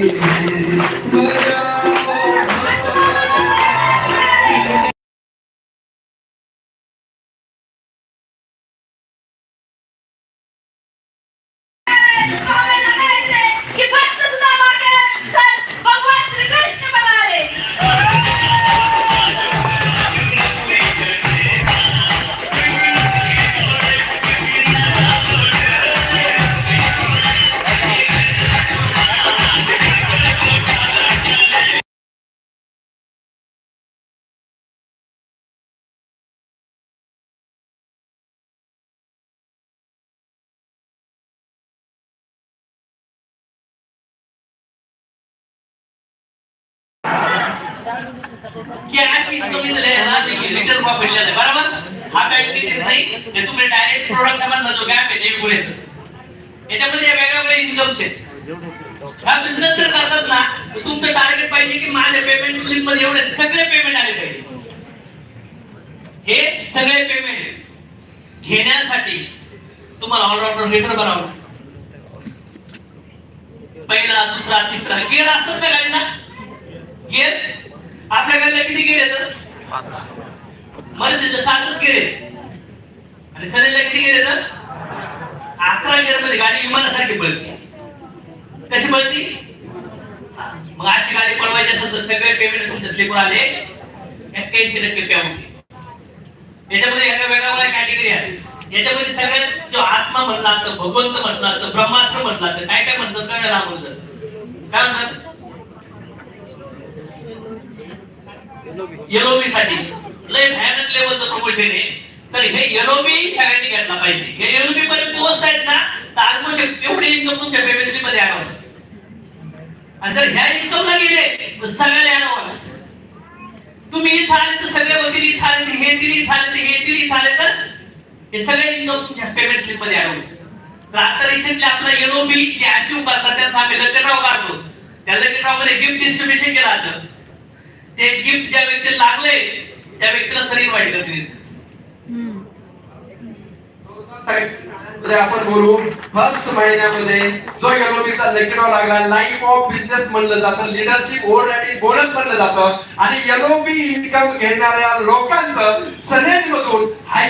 की cash income दिलेला return profit झाले बरोबर? हा बँक देत नाही हे तुम्ही डायरेक्ट प्रोडक्ट समजला जो गॅप आहे ते पुढे. याच्यामध्ये वेगवेगळे इन्कम्स आहेत हा बिझनेस जर करतात ना तर तुमचं टार्गेट पाहिजे की माझ्या पेमेंट स्लिपमध्ये एवढे सगळे पेमेंट आले पाहिजे. हे सगळे पेमेंट घेण्यासाठी तुम्हाला ऑलराऊंडर लेटर बनावं पहिला दुसरा तिसरा गेअर असतात ना गाडीला. गेअर आपल्या गाडीला किती गेले तर? मनुष्याच्या सातच गेले आणि सनेला किती गेले तर? अकरा गेअरमध्ये गाडी विमानासारखी पळते. कशी पळती? मग अशी गाडी पळवायची असेल तर सगळे पेमेंट तुमच्या स्लिपवर आले. एक्क्याऐंशी टक्के पेमेंट याच्यामध्ये एका वेगळ्या कॅटेगरी आहे. याच्यामध्ये सगळ्यात जो आत्मा म्हटला तर भगवंत म्हटला जातं ब्रह्मास्त्र म्हटला तर काय काय म्हणतात काय राम सर? काय म्हणतात? एलओबी साठी. लय भयानक लेवलचं प्रमोशन आहे. तर हे एलओबी सगळ्यांनी घेतला पाहिजे. हे एलओबी मध्ये पोस्ट आहेत ना तर ऑलमोस्ट एवढी इन्कम तुमच्या पेमेंटमध्ये आणावं आणि जर ह्या इन्कमला गेले तर सगळ्याला आणावं तुम्ही इथं आले तर सगळे वकील इथं आले हे दिली इथं आले तर हे दिली इथं आले तर हे सगळे इन्कम तुमच्या पेमेंट स्लिपमध्ये आणू तर आता रिसेंटली आपला येलो बिल जे अचीव करतात त्यांचा आम्ही लग्नराव काढतो त्या लग्नमध्ये गिफ्ट डिस्ट्रीब्युशन केलं जातं ते गिफ्ट ज्या व्यक्तीला लागले त्या व्यक्तीला शरीर वाईट आपण बोलू फर्स्ट महिन्यामध्ये जो एलोबीचा लेखनावा लागला लाईफ ऑफ बिझनेस म्हणलं जातं लिडरशिप ओव्हररायडिंग बोनस म्हणलं जातं. आणि एलोबी इन्कम घेणाऱ्या लोकांचं सनेज मधून हायर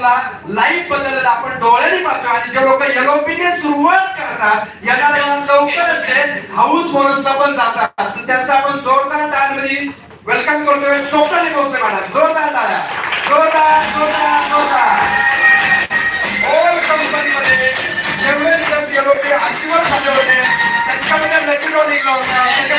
बदलला लाईफ बदललेलं आपण डोळ्यांनी पाहतो. आणि जे लोक एलोपीने सुरुवात करतात यांना लवकरच ते हाऊस बोनसला पण जातात. त्यांचा आपण जोरदार टाळ्यांमध्ये वेलकम करतोय स्वप्नाली भोसले मॅडम. जोरदार टाळ्या जोरदार जोरदार जोरदार. ऑल कंपनीमध्ये जेवढे जण एलोपी ते झाले होते त्यांच्यामध्ये लकी लकीलो निघला होता.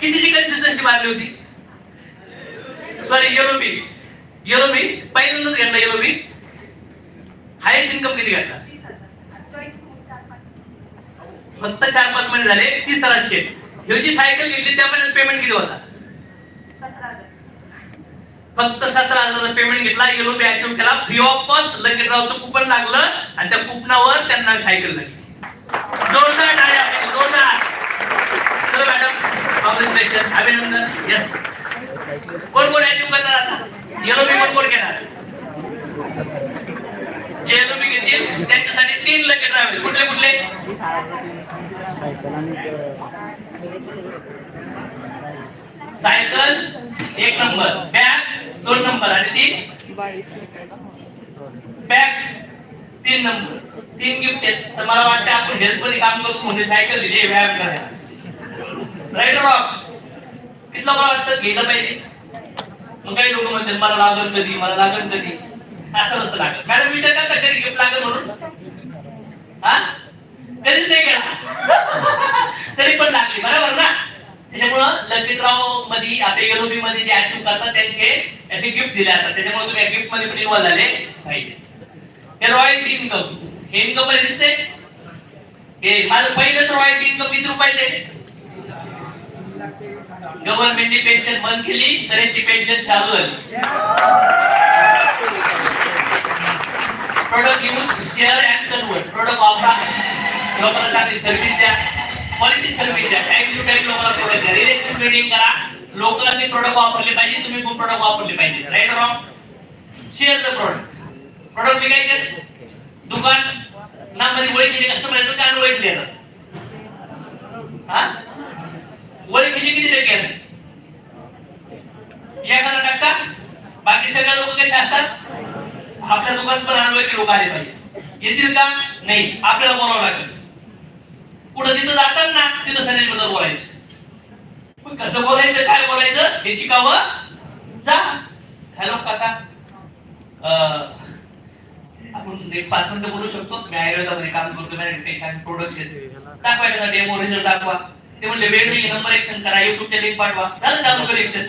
कितीची कन्सिस्टन्सी मारली होती? Sorry yellow B yellow B पहिल्यांदाच घेतला येलो बी हायेस्ट इन्कम किती घेतला? फक्त चार पाच महिने झाले तीस हजारचे. ह्यो जी सायकल घेतली त्या महिन्यात पेमेंट किती होता? फक्त सतरा हजाराचा पेमेंट घेतला येलो बी अचीव केला. फ्री ऑफ कॉस्ट लकी ड्रॉचं कुपन लागलं आणि त्या कुपनावर त्यांना सायकल लागली. जोरदार जोरदार. कॉंग्रॅच्युलेशन अभिनंदन. यस कोण कोण आहे करणार आता? येलो बी कोण कोण घेणार? जे येलो बी घेतील त्यांच्यासाठी तीन लगे ड्रायव्हर कुठले कुठले? सायकल एक नंबर बॅग दोन नंबर आणि ती? बॅग तीन नंबर तीन गिफ्ट आहेत. तर मला वाटतं आपण हेल्थमध्ये काम करतो म्हणजे सायकल दिली व्यायाम करायला राईट रॉक कितलं मला वाटतं गेलं पाहिजे. मग काही लोक म्हणतात मला लागल कधी मला लागल कधी. असं नसतं लागत. मॅडम विचार करता कधी गिफ्ट लागल म्हणून. हा? कधीच नाही केला. तरी पण लागली. बरोबर ना? त्याच्यामुळं लकीटरावमध्ये आपल्या एलोबी मध्ये जे अचीव करतात त्यांचे असे गिफ्ट दिले जातात. त्याच्यामुळे तुम्ही गिफ्टमध्ये पण इन्व्हॉल्व झाले पाहिजे. हे रॉयल्टी इन्कम हे इन्कममध्ये दिसते हे माझं पहिलंच रॉयल्टी इन्कम किती रुपयाचे गव्हर्नमेंटने पेन्शन बंद केली सरेची पेन्शन चालू झाली. Product use share and convert product वापरा. लोकांना चांगली सर्व्हिस द्या. क्वालिटी सर्व्हिस द्या. टाइम टू टाइम लोकांना प्रोडक्ट द्या रिलेशन बिल्डिंग करा. लोकांनी प्रोडक्ट वापरले पाहिजे तुम्ही पण प्रोडक्ट वापरले पाहिजे. Right wrong share the product product विकायचे? दुकान नामध्ये ओळखीचे कस्टमर येतात कारण ओळखले येतात हा? ओळखीचे किती टक्के एखादा टक्का? बाकी सगळे लोक कसे असतात? आपल्या दुकानात पण अनोळखी लोक आले पाहिजे. येतील का? नाही. आपल्याला बोलावं लागेल. कुठं तिथं जातात ना तिथं सनेज बोलायचं. पण कसं बोलायचं काय बोलायचं हे शिकावं? जा. हॅलो काका. अं, आपण एक पाच मिनिटं बोलू शकतो. मी आयुर्वेदामध्ये काम करतो मॅनेजमेंट प्रोडक्शन दाखवा एखादा डेमो रिझल्ट दाखवा. ते म्हणले वेगळी हे परीक्षण करा युट्यूबच्या लिंक पाठवा. झालं चालू परीक्षण.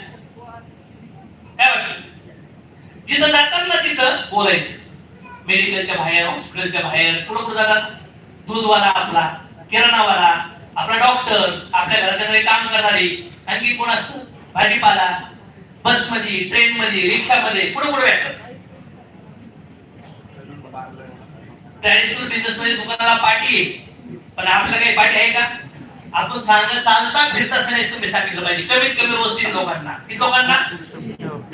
काय वाटतं जिथं जातात ना तिथं बोलायचं. मेडिकलच्या बाहेर हॉस्पिटलच्या बाहेर कुठं कुठं जातात. दूधवाला आपला किराणावाला आपला डॉक्टर आपल्या घराच्याकडे काम करणारी आणखी कोण असतो भाजीपाला बसमध्ये ट्रेनमध्ये रिक्षामध्ये कुठं कुठं भेटतात? ट्रॅडिशनल बिझनेस मध्ये दुकानाला पाठी पण आपल्याला काही पाठी आहे का? आपण सांगत चालता फिरत असण्यास तुम्ही सांगितलं पाहिजे. कमीत कमी रोज तीन लोकांना. किती लोकांना?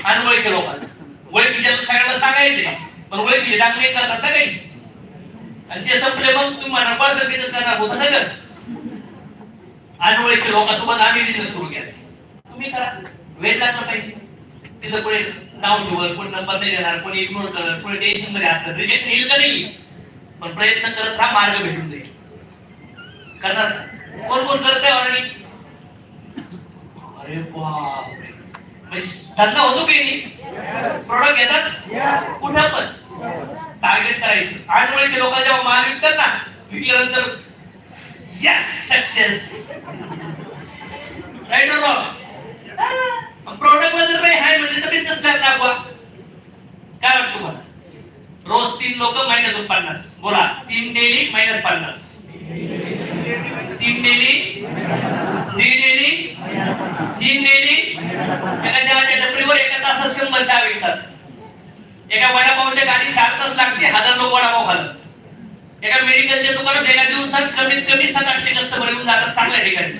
अनवळखी लोकांना. ओळखीच्या तर सगळ्याला सांगायचे. पण ओळखीचे टाकणे करतात ना काही. आणि ते संपले मग तुम्ही म्हणा बळसर बिझनेस करणार होतं अनवळखी लोकांसोबत आम्ही बिझनेस सुरू केला. तुम्ही करा. वेळ लागला पाहिजे. तिथं कोणी नाव ठेवल कोणी नंबर नाही देणार कोणी इग्नोर करणार कोणी टेन्शनमध्ये असेल रिजेक्शन येईल का नाही? पण प्रयत्न करत हा मार्ग भेटून जाईल. करणार कोण कोण करत आहे ऑलरेडी? अरे बापरे. म्हणजे धंदा होतो की नाही? प्रोडक्ट घेतात? कुठं पण. टार्गेट करायचं. आणि ते लोक जेव्हा माल विकतात ना विकल्यानंतर यस सक्सेस राईट और रॉंग प्रोडक्ट जर नाही आहे म्हणजे तर बिझनेस प्लॅन दाखवा. काय वाटतं तुम्हाला? रोज तीन लोक महिन्यातून पन्नास. बोला तीन डेली महिन्यात पन्नास. तीन डेली थ्री डेली तीन डेली एका चहाच्या टपरीवर एका तासात शंभर चहा विकतात. एका वडापावच्या गाडी चार तास लागते हजार लोक वडापाव खातात. एका मेडिकलच्या दुकानात एका दिवसात कमीत कमी सात आठशे कस्टमर येऊन जातात चांगल्या ठिकाणी.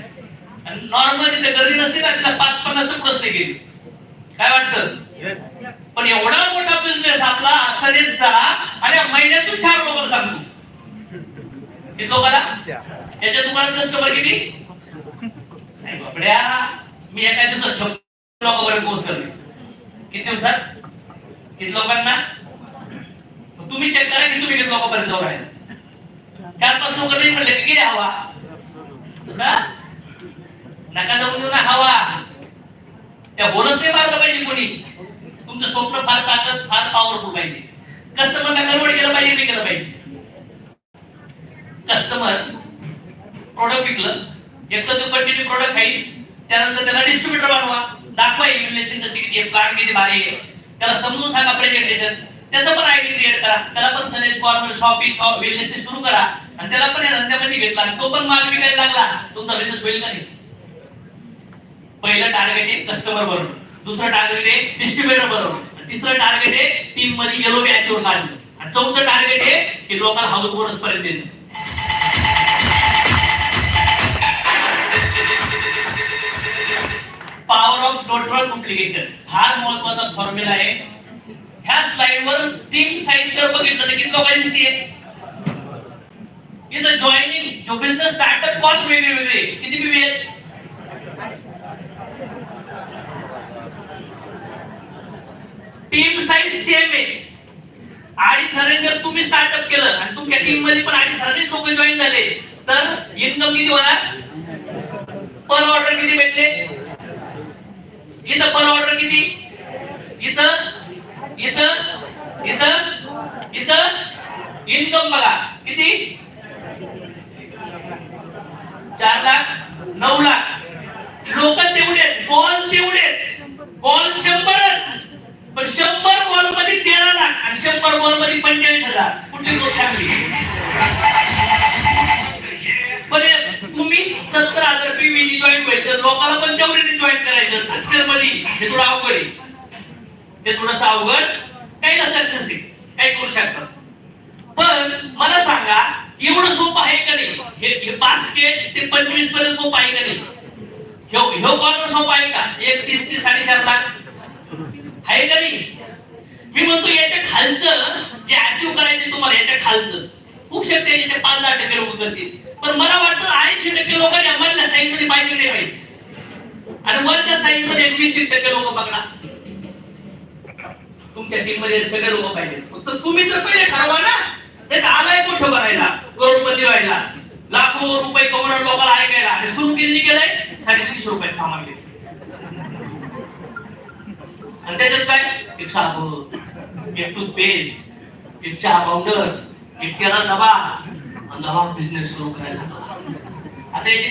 आणि नॉर्मल जिथे गर्दी नसते ना तिथं पाच पन्नास तर प्रश्न गेली काय वाटतं? पण एवढा मोठा बिझनेस आपला अक्षरेचा आणि महिन्यातून चार लोक सांगतो किती लोकांना? याच्या दुकानात कस्टमर किती? नाही बापड्या. मी एका दिवसात छप्पन लोकांपर्यंत पोहोचलो किती दिवसात? किती लोकांना? तुम्ही चेक करा की तुम्ही किती लोकांपर्यंत जाऊन राहिले. चार पाच लोक नाही म्हणले की गेले हवा. हा? नका जाऊन देऊ ना हवा. त्या बोनस नाही मारलं पाहिजे कोणी. तुमचं स्वप्न फार ताकद फार पॉवरफुल पाहिजे. कस्टमरला कन्वर्ट केलं पाहिजे नाही केलं पाहिजे. कस्टमर प्रोडक्ट विकलं एक तर तो कंटिन्यू प्रोडक्ट खाईल त्यानंतर त्याला डिस्ट्रीब्युटर बनवा दाखवा रिलेशन कशी किती आहे प्लांट किती भारी आहे. त्याला समजून सांगा प्रेझेंटेशन त्याचं पण आयडी क्रिएट करा त्याला पण सनेज कॉर्नर शॉपिंग शॉप वेलनेस सुरू करा. आणि त्याला पण या धंद्यामध्ये घेतला आणि तो पण माल विकायला लागला. तुमचा बिझनेस होईल का नाही? पहिलं टार्गेट आहे कस्टमर बरोबर दुसरं टार्गेट आहे डिस्ट्रीब्युटर बरोबर तिसरं टार्गेट आहे टीममध्ये गेलो मॅचवर काढणं. आणि चौथं टार्गेट आहे की लोकल हाऊस बोनस पर्यंत पॉवर ऑफ टोटल कॉम्प्लिकेशन फार महत्त्वाचा फॉर्म्युला आहे. ह्या स्लाइडवर टीम साईज जर बघितलं तर किती लोकांनी दिसते इथं जॉईनिंग जो बिझनेस स्टार्टअप कॉस्ट वेगळे वेगळे. किती बीबी आहेत? टीम साईज सेम आहे. अडीच हजार जर तुम्ही स्टार्टअप केलं आणि तुमच्या टीममध्ये पण अडीच हजारच लोक जॉईन झाले तर इन्कम किती होणार? पर ऑर्डर किती भेटले? इथं पर ऑर्डर किती? इथं? इथं? इथं? इथं? इन्कम बघा. किती? चार लाख नऊ लाख. लोक तेवढेच बॉल तेवढेच. बॉल शंभरच. पण शंभर बॉलमध्ये तेरा लाख आणि शंभर बॉलमध्ये पंचेचाळीस हजार. कुठली गोष्ट चांगली? तुम्ही सत्तर हजार पीव्ही जॉईन व्हायचं. लोकांना पण तेवढे जॉईन करायचं. अक्षरमध्ये हे थोडं अवघड आहे. ते थोडस अवघड. काही सक्सेस आहे काही करू शकतात पण मला सांगा एवढं सोपं आहे का नाही? हे पाच ते ते पंचवीसपर्यंत सोपं आहे का नाही? ह्यो ह्यो कॉर्नर सोपं आहे का? एक तीस ते साडेचार लाख. आहे का नाही? मी म्हणतो याच्या खालचं जे अचीव करायचे तुम्हाला याच्या खालचं. खूप शकते याच्या पाच दहा टक्के लोक करतील. पण मला वाटतं ऐंशी टक्के लोकांनी आम्हाला साईजमध्ये पाहिजे नाही पाहिजे. आणि वरच्या साईजमध्ये वीस टक्के लोक बघणार तुमच्या टीममध्ये सगळे लोक पाहिजे. फक्त तुम्ही तर पहिले ठरवा ना. नाही तर आलाय मोठं बनायला करोडपती व्हायला. लाखो रुपये कमवणार लोकांना ऐकायला. आणि सुरू किती केलंय साडेतीनशे रुपये सामान घेतलं आणि त्याच्यात काय? एक साबण एक टूथपेस्ट एक चहा पावडर एक तेला आणि दवा बिझनेस सुरू करायला लागला. आता याची